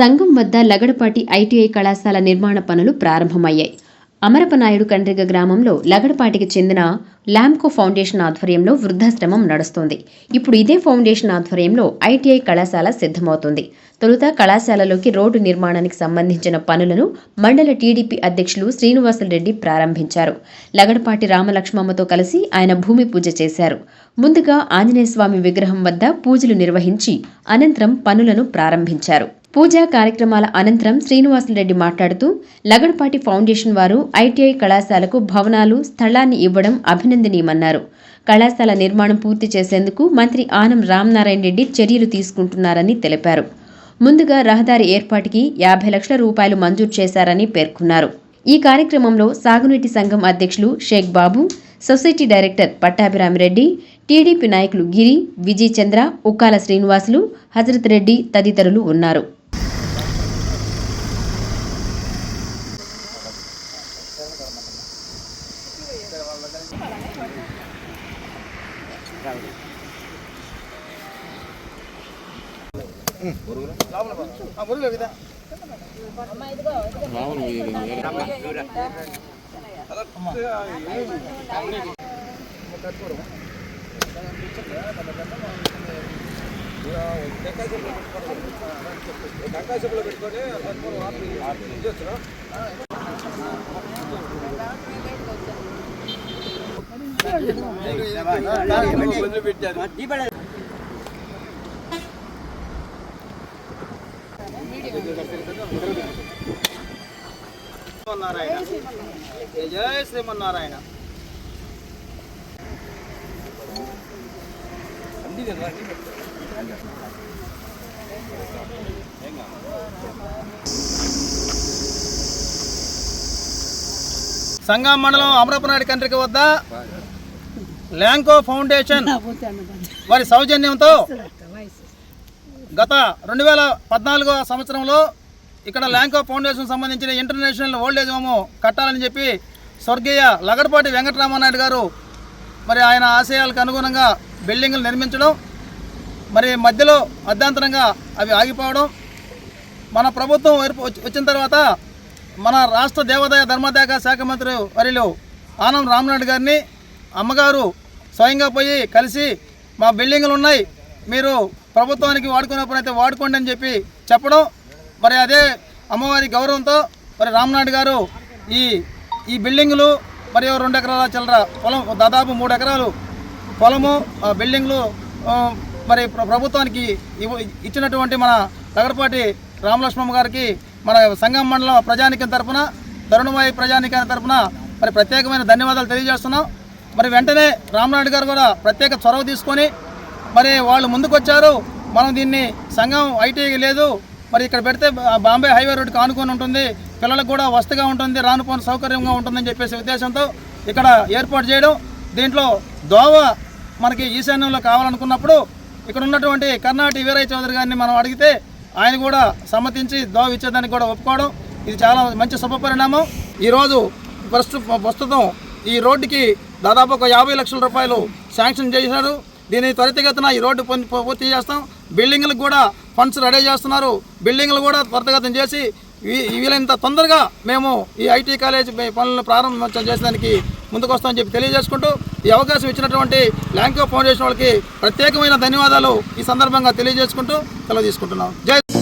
సంఘం వద్ద లగడపాటి ఐటీఐ కళాశాల నిర్మాణ పనులు ప్రారంభమయ్యాయి. అమరపనాయుడు కండ్రిగ గ్రామంలో లగడపాటికి చెందిన ల్యాంకో ఫౌండేషన్ ఆధ్వర్యంలో వృద్ధాశ్రమం నడుస్తోంది. ఇప్పుడు ఇదే ఫౌండేషన్ ఆధ్వర్యంలో ఐటీఐ కళాశాల సిద్ధమవుతుంది. తొలుత కళాశాలలోకి రోడ్డు నిర్మాణానికి సంబంధించిన పనులను మండల టీడీపీ అధ్యక్షులు శ్రీనివాసులరెడ్డి ప్రారంభించారు. లగడపాటి రామలక్ష్మమ్మతో కలిసి ఆయన భూమి పూజ చేశారు. ముందుగా ఆంజనేయస్వామి విగ్రహం వద్ద పూజలు నిర్వహించి అనంతరం పనులను ప్రారంభించారు. పూజా కార్యక్రమాల అనంతరం శ్రీనివాసరెడ్డి మాట్లాడుతూ లగడపాటి ఫౌండేషన్ వారు ఐటీఐ కళాశాలకు భవనాలు స్థలాన్ని ఇవ్వడం అభినందనీయమన్నారు. కళాశాల నిర్మాణం పూర్తి చేసేందుకు మంత్రి ఆనం రామనారాయణ రెడ్డి చర్యలు తీసుకుంటున్నారని తెలిపారు. ముందుగా రహదారి ఏర్పాటుకి యాభై లక్షల రూపాయలు మంజూరు చేశారని పేర్కొన్నారు. ఈ కార్యక్రమంలో సాగునీటి సంఘం అధ్యక్షులు Shaik Babu society director Pattabhiramireddy TDP నాయకులు గిరి విజయ్ చంద్ర ఉక్కాల శ్రీనివాసులు హజరత్ రెడ్డి తదితరులు ఉన్నారు. పెట్టుకొని శ్రీమన్నారాయణ జయ శ్రీమన్నారాయణ సంగం మండలం అమరపనాయుడు కంట్రికి వద్ద ల్యాంకో ఫౌండేషన్ వారి సౌజన్యంతో గత రెండు వేల పద్నాలుగో సంవత్సరంలో ఇక్కడ ల్యాంకో ఫౌండేషన్ సంబంధించిన ఇంటర్నేషనల్ ఓల్డేజ్ హోమ్ కట్టాలని చెప్పి స్వర్గీయ లగడపాటి వెంకటరామనాయుడు గారు మరి ఆయన ఆశయాలకు అనుగుణంగా బిల్డింగ్లు నిర్మించడం మరి మధ్యలో అర్ధాంతరంగా అవి ఆగిపోవడం మన ప్రభుత్వం వచ్చిన తర్వాత మన రాష్ట్ర దేవాదాయ ధర్మాదాయ శాఖ మంత్రి వర్యులు ఆనం రామనాయుడు గారిని అమ్మగారు స్వయంగా పోయి కలిసి మా బిల్డింగులు ఉన్నాయి. మీరు ప్రభుత్వానికి వాడుకున్నప్పుడైతే వాడుకోండి అని చెప్పి చెప్పడం. మరి అదే అమ్మవారి గౌరవంతో మరి రామ్నాథ్ గారు ఈ ఈ బిల్డింగులు మరియు రెండు ఎకరాల చిల్లర పొలం దాదాపు మూడు ఎకరాలు పొలము ఆ బిల్డింగ్లు మరి ప్రభుత్వానికి ఇచ్చినటువంటి మన లగడపాటి రామలక్ష్మమ్మ గారికి మన సంగం మండలం ప్రజానికం తరఫున తరుణమాయి ప్రజానికం తరఫున మరి ప్రత్యేకమైన ధన్యవాదాలు తెలియజేస్తున్నాం. మరి వెంటనే రామనాయుడు గారు కూడా ప్రత్యేక చొరవ తీసుకొని మరి వాళ్ళు ముందుకొచ్చారు. మనం దీన్ని సంఘం ఐటీ లేదు. మరి ఇక్కడ పెడితే బాంబే హైవే రోడ్డుకి ఆనుకొని ఉంటుంది. పిల్లలకు కూడా వస్తుగా ఉంటుంది. రాను సౌకర్యంగా ఉంటుందని చెప్పేసి ఉద్దేశంతో ఇక్కడ ఏర్పాటు చేయడం. దీంట్లో దోవ మనకి ఈశాన్యంలో కావాలనుకున్నప్పుడు ఇక్కడ ఉన్నటువంటి కర్ణాటి వీరయ్య చౌదరి గారిని మనం అడిగితే ఆయన కూడా సమ్మతించి దోవ ఇచ్చేదానికి కూడా ఒప్పుకోవడం. ఇది చాలా మంచి శుభపరిణామం. ఈరోజు ప్రస్తు ప్రస్తుతం ఈ రోడ్డుకి దాదాపు ఒక యాభై లక్షల రూపాయలు శాంక్షన్ చేశారు. దీన్ని త్వరితగతిన ఈ రోడ్డు పూర్తి చేస్తాం. బిల్డింగ్లకు కూడా ఫండ్స్ రెడీ చేస్తున్నారు. బిల్డింగ్లు కూడా త్వరితగతం చేసి వీ- వీలైనంత తొందరగా మేము ఈ ఐటీ కాలేజ్ పనులను ప్రారంభం చేసేదానికి ముందుకొస్తామని చెప్పి తెలియజేసుకుంటూ ఈ అవకాశం ఇచ్చినటువంటి ల్యాంకో ఫౌండేషన్ వాళ్ళకి ప్రత్యేకమైన ధన్యవాదాలు ఈ సందర్భంగా తెలియజేసుకుంటూ సెలవు తీసుకుంటున్నాం. జై